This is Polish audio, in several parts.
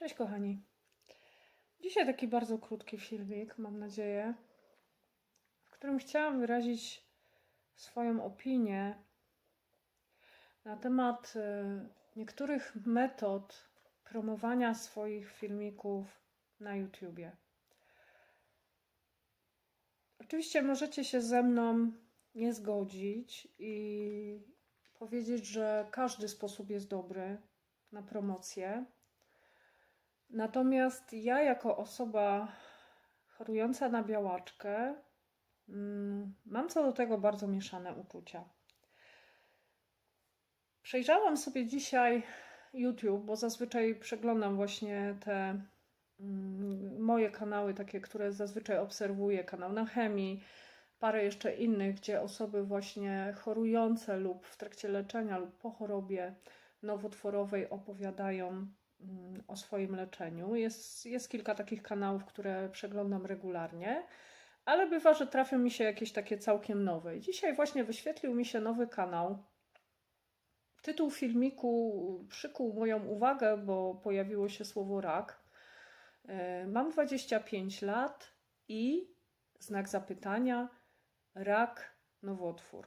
Cześć kochani. Dzisiaj taki bardzo krótki filmik, mam nadzieję, w którym chciałam wyrazić swoją opinię na temat e, niektórych metod promowania swoich filmików na YouTubie. Oczywiście możecie się ze mną nie zgodzić i powiedzieć, że każdy sposób jest dobry na promocję. Natomiast ja, jako osoba chorująca na białaczkę, mm, mam co do tego bardzo mieszane uczucia. Przejrzałam sobie dzisiaj YouTube, bo zazwyczaj przeglądam właśnie te mm, moje kanały, takie, które zazwyczaj obserwuję, kanał na chemii, parę jeszcze innych, gdzie osoby właśnie chorujące lub w trakcie leczenia lub po chorobie nowotworowej opowiadają o swoim leczeniu. Jest, jest kilka takich kanałów, które przeglądam regularnie, ale bywa, że trafią mi się jakieś takie całkiem nowe. Dzisiaj właśnie wyświetlił mi się nowy kanał. Tytuł filmiku przykuł moją uwagę, bo pojawiło się słowo rak. E, Mam 25 lat i znak zapytania rak, nowotwór.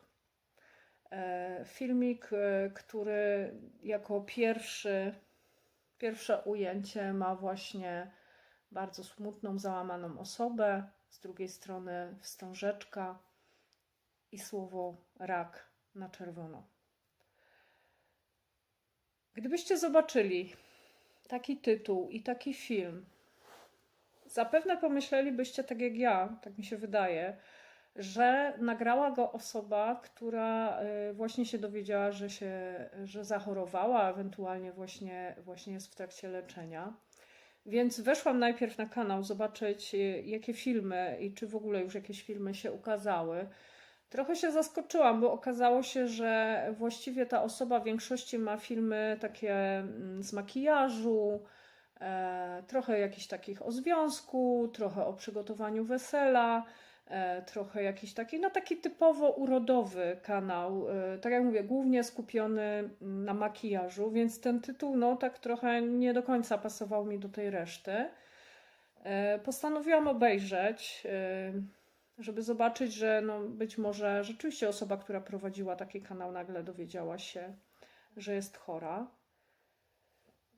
E, Filmik, e, który jako pierwszy, pierwsze ujęcie ma właśnie bardzo smutną, załamaną osobę, z drugiej strony wstążeczka i słowo rak na czerwono. Gdybyście zobaczyli taki tytuł i taki film, zapewne pomyślelibyście tak jak ja, tak mi się wydaje, że nagrała go osoba, która y, właśnie się dowiedziała, że, się, że zachorowała, ewentualnie właśnie, właśnie jest w trakcie leczenia. Więc weszłam najpierw na kanał zobaczyć, y, jakie filmy i czy w ogóle już jakieś filmy się ukazały. Trochę się zaskoczyłam, bo okazało się, że właściwie ta osoba w większości ma filmy takie mm, z makijażu, e, trochę jakichś takich o związku, trochę o przygotowaniu wesela, trochę jakiś taki, no taki typowo urodowy kanał. E, tak jak mówię, głównie skupiony na makijażu, więc ten tytuł, no tak trochę nie do końca pasował mi do tej reszty. E, Postanowiłam obejrzeć, e, żeby zobaczyć, że no być może rzeczywiście osoba, która prowadziła taki kanał, nagle dowiedziała się, że jest chora.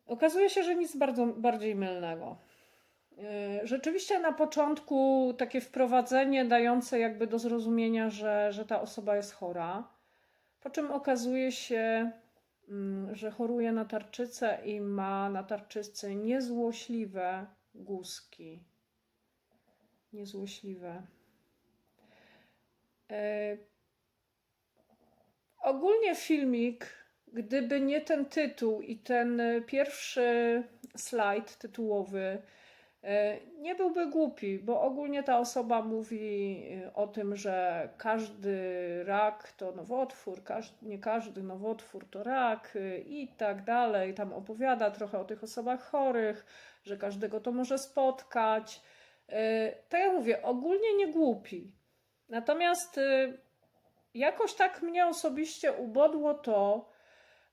Okazuje się, że nic bardzo, bardziej mylnego. Yy, Rzeczywiście na początku takie wprowadzenie dające jakby do zrozumienia, że, że ta osoba jest chora, po czym okazuje się, mm, że choruje na tarczycę i ma na tarczycy niezłośliwe guzki. Niezłośliwe. E, Ogólnie filmik, gdyby nie ten tytuł i ten e, pierwszy slajd tytułowy, e, nie byłby głupi, bo ogólnie ta osoba mówi e, o tym, że każdy rak to nowotwór, każdy, nie każdy nowotwór to rak e, i tak dalej. Tam opowiada trochę o tych osobach chorych, że każdego to może spotkać. E, Tak jak mówię, ogólnie nie głupi. Natomiast jakoś tak mnie osobiście ubodło to,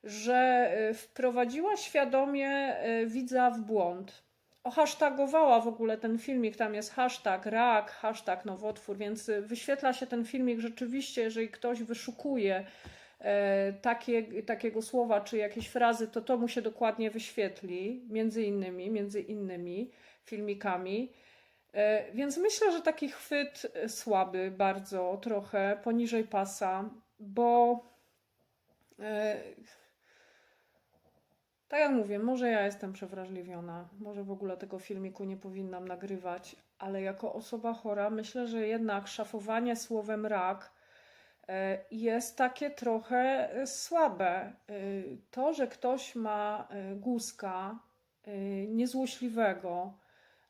że wprowadziła świadomie widza w błąd. Ohashtagowała w ogóle ten filmik, tam jest hashtag rak, hashtag nowotwór, więc wyświetla się ten filmik rzeczywiście, jeżeli ktoś wyszukuje e, takie, takiego słowa czy jakieś frazy, to to mu się dokładnie wyświetli, między innymi, między innymi filmikami. E, Więc myślę, że taki chwyt e, słaby, bardzo trochę poniżej pasa, bo tak jak mówię, może ja jestem przewrażliwiona, może w ogóle tego filmiku nie powinnam nagrywać, ale jako osoba chora myślę, że jednak szafowanie słowem rak e, jest takie trochę e, słabe. E, To, że ktoś ma guzka e, niezłośliwego,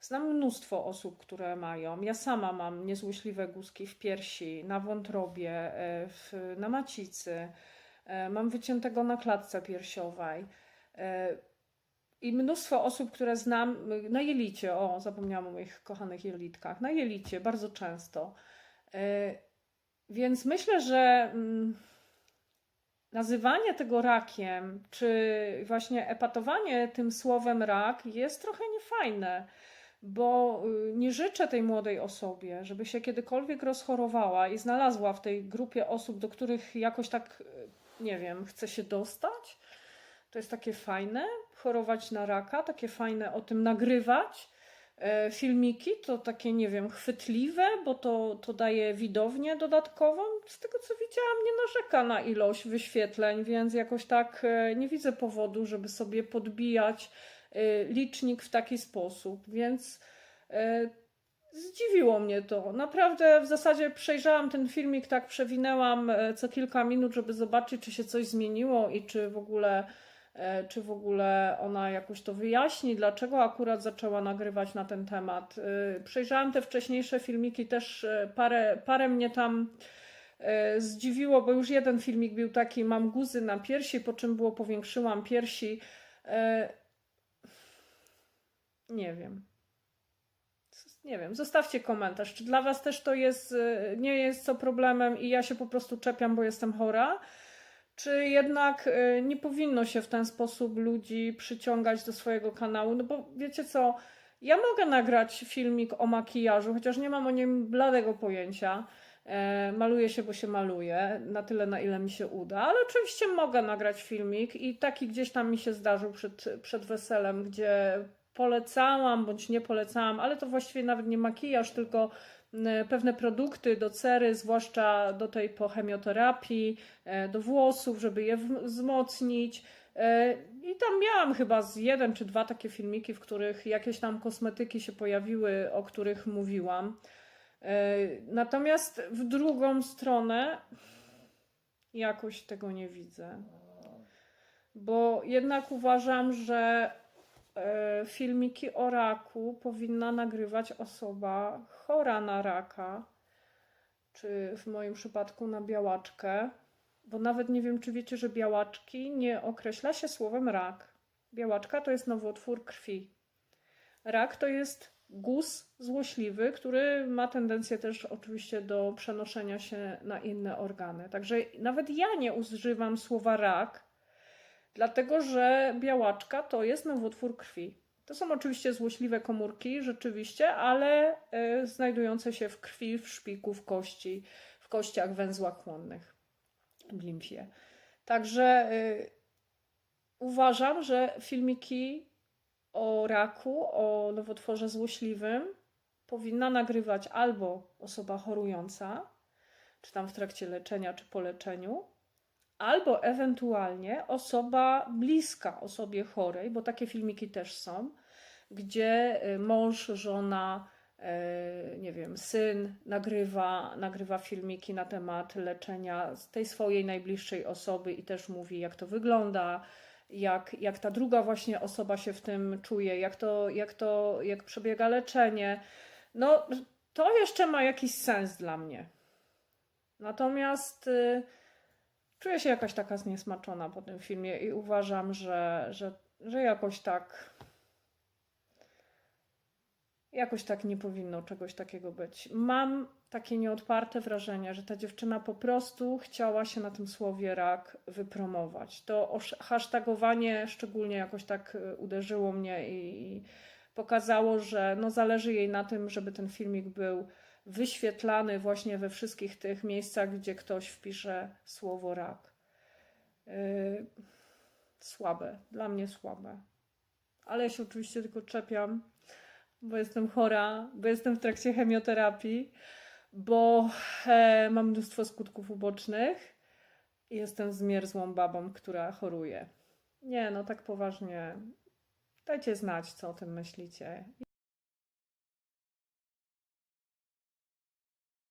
Znam mnóstwo osób, które mają. Ja sama mam niezłośliwe guzki w piersi, na wątrobie, na macicy. Mam wyciętego na klatce piersiowej. E, I mnóstwo osób, które znam na jelicie. O, zapomniałam o moich kochanych jelitkach. Na jelicie bardzo często. E, Więc myślę, że mm, nazywanie tego rakiem, czy właśnie epatowanie tym słowem rak jest trochę niefajne, bo y, nie życzę tej młodej osobie, żeby się kiedykolwiek rozchorowała i znalazła w tej grupie osób, do których jakoś tak, y, nie wiem, chce się dostać. To jest takie fajne, chorować na raka, takie fajne o tym nagrywać. E, Filmiki to takie, nie wiem, chwytliwe, bo to, to daje widownię dodatkową. Z tego co widziałam, nie narzeka na ilość wyświetleń, więc jakoś tak e, nie widzę powodu, żeby sobie podbijać e, licznik w taki sposób. Więc zdziwiło mnie to. Naprawdę w zasadzie przejrzałam ten filmik, tak przewinęłam co kilka minut, żeby zobaczyć, czy się coś zmieniło i czy w ogóle czy w ogóle ona jakoś to wyjaśni, dlaczego akurat zaczęła nagrywać na ten temat. E, Przejrzałam te wcześniejsze filmiki, też e, parę, parę mnie tam e, zdziwiło, bo już jeden filmik był taki, mam guzy na piersi, po czym było powiększyłam piersi. E, Nie wiem. Nie wiem, zostawcie komentarz, czy dla Was też to jest, nie jest co problemem i ja się po prostu czepiam, bo jestem chora, czy jednak y, nie powinno się w ten sposób ludzi przyciągać do swojego kanału, no bo wiecie co, ja mogę nagrać filmik o makijażu, chociaż nie mam o nim bladego pojęcia, e, maluję się, bo się maluję, na tyle, na ile mi się uda, ale oczywiście mogę nagrać filmik i taki gdzieś tam mi się zdarzył przed, przed weselem, gdzie polecałam bądź nie polecałam, ale to właściwie nawet nie makijaż, tylko pewne produkty do cery, zwłaszcza do tej po chemioterapii, e, do włosów, żeby je wzmocnić. E, I tam miałam chyba z jeden czy dwa takie filmiki, w których jakieś tam kosmetyki się pojawiły, o których mówiłam. E, Natomiast w drugą stronę jakoś tego nie widzę. Bo jednak uważam, że e, filmiki o raku powinna nagrywać osoba chora na raka, czy w moim przypadku na białaczkę, bo nawet nie wiem, czy wiecie, że białaczki nie określa się słowem rak. Białaczka to jest nowotwór krwi. Rak to jest guz złośliwy, który ma tendencję też oczywiście do przenoszenia się na inne organy. Także nawet ja nie używam słowa rak, dlatego że białaczka to jest nowotwór krwi. To są oczywiście złośliwe komórki, rzeczywiście, ale y, znajdujące się w krwi, w szpiku, w kości, w kościach, węzłach chłonnych, w limfie. Także y, uważam, że filmiki o raku, o nowotworze złośliwym powinna nagrywać albo osoba chorująca, czy tam w trakcie leczenia, czy po leczeniu, albo ewentualnie osoba bliska osobie chorej, bo takie filmiki też są, gdzie y, mąż, żona, y, nie wiem, syn nagrywa, nagrywa filmiki na temat leczenia tej swojej najbliższej osoby i też mówi, jak to wygląda, jak, jak ta druga właśnie osoba się w tym czuje, jak to, jak to, jak przebiega leczenie. No, to jeszcze ma jakiś sens dla mnie. Natomiast y, czuję się jakaś taka zniesmaczona po tym filmie i uważam, że, że, że jakoś tak. Jakoś tak nie powinno czegoś takiego być. Mam takie nieodparte wrażenie, że ta dziewczyna po prostu chciała się na tym słowie rak wypromować. To hashtagowanie szczególnie jakoś tak y, uderzyło mnie i, i pokazało, że no zależy jej na tym, żeby ten filmik był wyświetlany właśnie we wszystkich tych miejscach, gdzie ktoś wpisze słowo rak. Yy, słabe, dla mnie słabe. Ale ja się oczywiście tylko czepiam, bo jestem chora, bo jestem w trakcie chemioterapii, bo e, mam mnóstwo skutków ubocznych i jestem zmierzłą babą, która choruje. Nie, no tak poważnie. Dajcie znać, co o tym myślicie.